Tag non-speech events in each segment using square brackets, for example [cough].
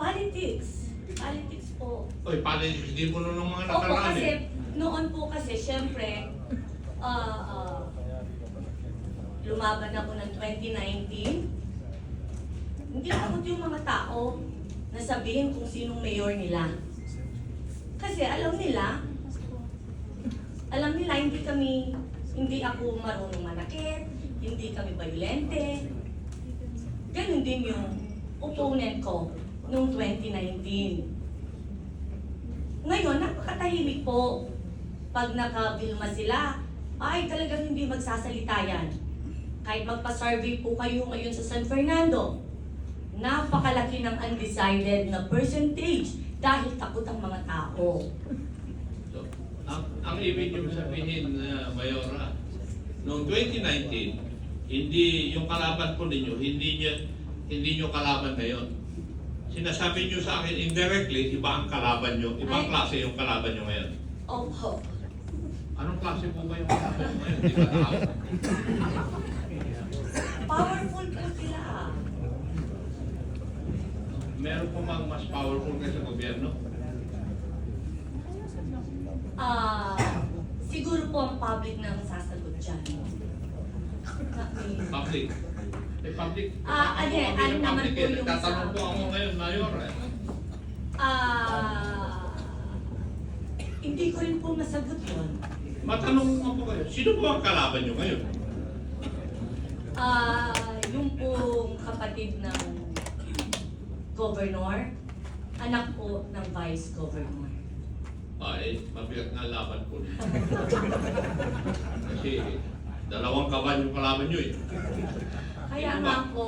Politics. Politics po. Oy, politics din mo nun ng mga Opo, nakaraan kasi eh. noon po kasi syempre, ah, ah, lumaban ako ng 2019. Hindi takot yung mga tao na sabihin kung sinong mayor nila. Kasi alam nila, alam nila hindi kami, hindi ako marunong manakit, hindi kami violente. Ganon din yung opponent ko noong 2019. Ngayon, napakatahimik po. Pag nakabilma sila, ay talagang hindi magsasalita yan. Kahit magpa-survey po kayo ngayon sa San Fernando, napakalaki ng undecided na percentage dahil takot ang mga tao. So, ang, ang ibig nyo sabihin, na Mayora, noong 2019, hindi yung kalaban po ninyo, hindi nyo, hindi nyo kalaban ngayon. Sinasabi nyo sa akin indirectly, iba ang kalaban nyo, ibang Ay. klase yung kalaban nyo ngayon. Opo. Anong klase po ba yung kalaban nyo ngayon? Di ba tao? Powerful po sila. Meron po mang mas powerful ka sa gobyerno? Ah, siguro po ang public na ang sasagot dyan. Public. Eh, public. Ah, ano ano na naman po yung Tatanong po ako ngayon, Mayor. Eh. Ah, hindi ko rin po masagot yun. Matanong mo po kayo, sino po ang kalaban nyo ngayon? Ah, yung pong kapatid ng governor, anak po ng vice governor. Ay, mabigat nga laban po. [laughs] Kasi dalawang kaban yung kalaban nyo eh. Kaya nga po,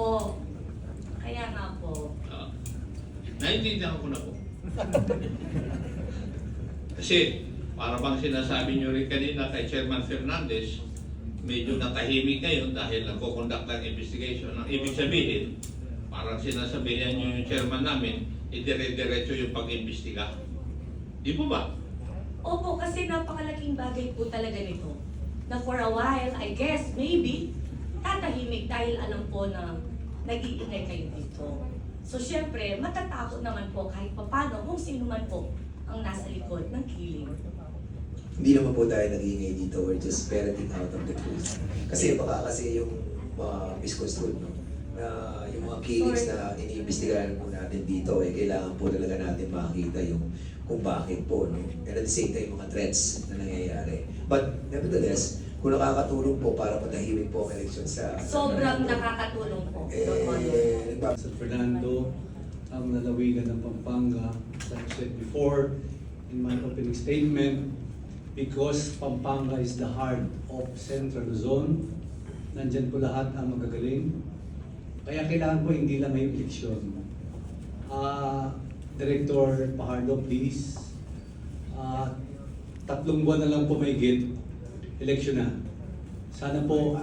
kaya nga po, Ah, naiintindihan ko na po. Kasi, para bang sinasabi nyo rin kanina kay Chairman Fernandez, medyo natahimik ngayon dahil nagkoconduct ng investigation. Ang ibig sabihin, parang sinasabihan nyo yung chairman namin, idire-diretso yung pag-imbestiga. Di po ba? Opo, kasi napakalaking bagay po talaga nito. Na for a while, I guess, maybe, tatahimik dahil alam po na nag-iingay kayo dito. So, syempre, matatakot naman po kahit papano kung sino man po ang nasa likod ng killing. Hindi naman po tayo nag-iingay dito, we're just ferreting out of the truth. Kasi baka kasi yung mga misconstrued, no? na yung mga killings na iniimbestigahan po natin dito, eh, kailangan po talaga natin makita yung kung bakit po. No? And at the same time, mga threats na nangyayari. But nevertheless, kung nakakatulong po para patahimik po ang eleksyon sa... Sobrang nakakatulong po. Eh, nagpa- San Fernando, ang lalawigan ng Pampanga, as I said before in my opening statement, because Pampanga is the heart of Central Luzon, nandyan po lahat ang magagaling. Kaya kailangan po hindi lang ngayong eleksyon. Ah, Director Pahardo, please. Ah, tatlong buwan na lang po may election na. Sana po,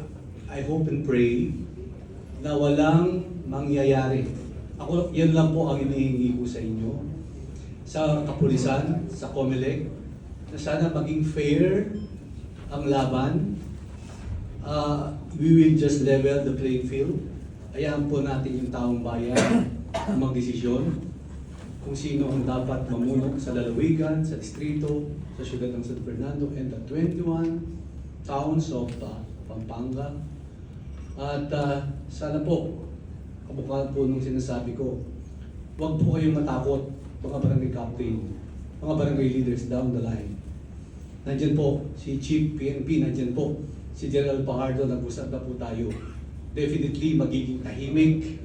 I hope and pray na walang mangyayari. Ako, yan lang po ang inihingi ko sa inyo. Sa kapulisan, sa COMELEC, na sana maging fair ang laban. Uh, we will just level the playing field. Hayaan po natin yung taong bayan ang magdesisyon kung sino ang dapat mamuno sa lalawigan, sa distrito, sa syudad ng San Fernando, and the 21 towns of uh, Pampanga. At uh, sana po, kabukal po nung sinasabi ko, huwag po kayong matakot, mga barangay captain, mga barangay leaders down the line. Nandyan po si Chief PNP, nandyan po si General Pahardo, nag-usap na po tayo. Definitely magiging tahimik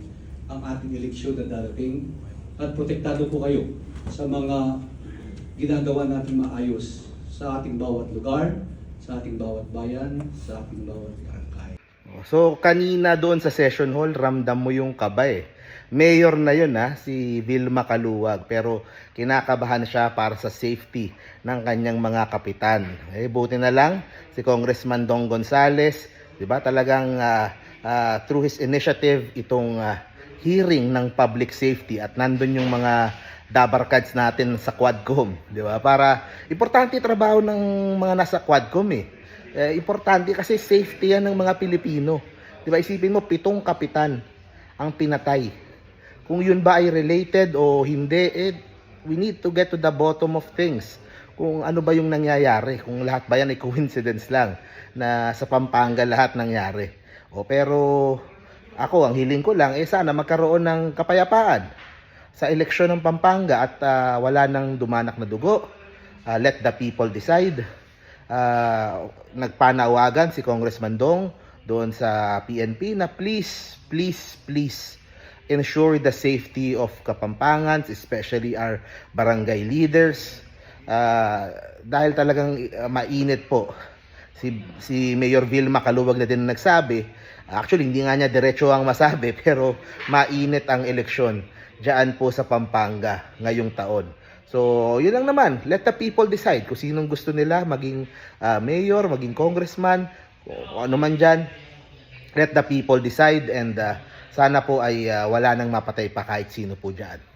ang ating eleksyon na darating at protektado po kayo sa mga ginagawa natin maayos sa ating bawat lugar, sa ating bawat bayan, sa ating bawat barangay. So kanina doon sa session hall, ramdam mo yung kaba eh. Mayor na yun ha, si Vilma Kaluwag. Pero kinakabahan siya para sa safety ng kanyang mga kapitan. Eh, buti na lang si Congressman Dong Gonzales, di ba talagang ah, ah, through his initiative itong ah, hearing ng public safety at nandun yung mga dabarkads natin sa Quadcom, di ba? Para importante trabaho ng mga nasa Quadcom eh. Eh, importante kasi safety yan ng mga Pilipino. Di ba? Isipin mo, pitong kapitan ang pinatay. kung yun ba ay related o hindi, eh, we need to get to the bottom of things. Kung ano ba yung nangyayari, kung lahat ba yan ay coincidence lang na sa Pampanga lahat nangyari. O pero ako, ang hiling ko lang, eh sana magkaroon ng kapayapaan sa eleksyon ng Pampanga at ah, wala nang dumanak na dugo. Ah, let the people decide. Ah, nagpanawagan si Congressman Dong doon sa PNP na please, please, please ensure the safety of Kapampangans, especially our barangay leaders. Ah, dahil talagang ah, mainit po si si Mayor Vilma Kaluwag na din nagsabi, actually hindi nga niya diretso ang masabi [laughs] pero mainit ang eleksyon diyan po sa Pampanga ngayong taon. So, yun lang naman. Let the people decide kung sinong gusto nila maging ah, mayor, maging congressman, o ano man dyan. Let the people decide and ah, sana po ay ah, wala nang mapatay pa kahit sino po dyan.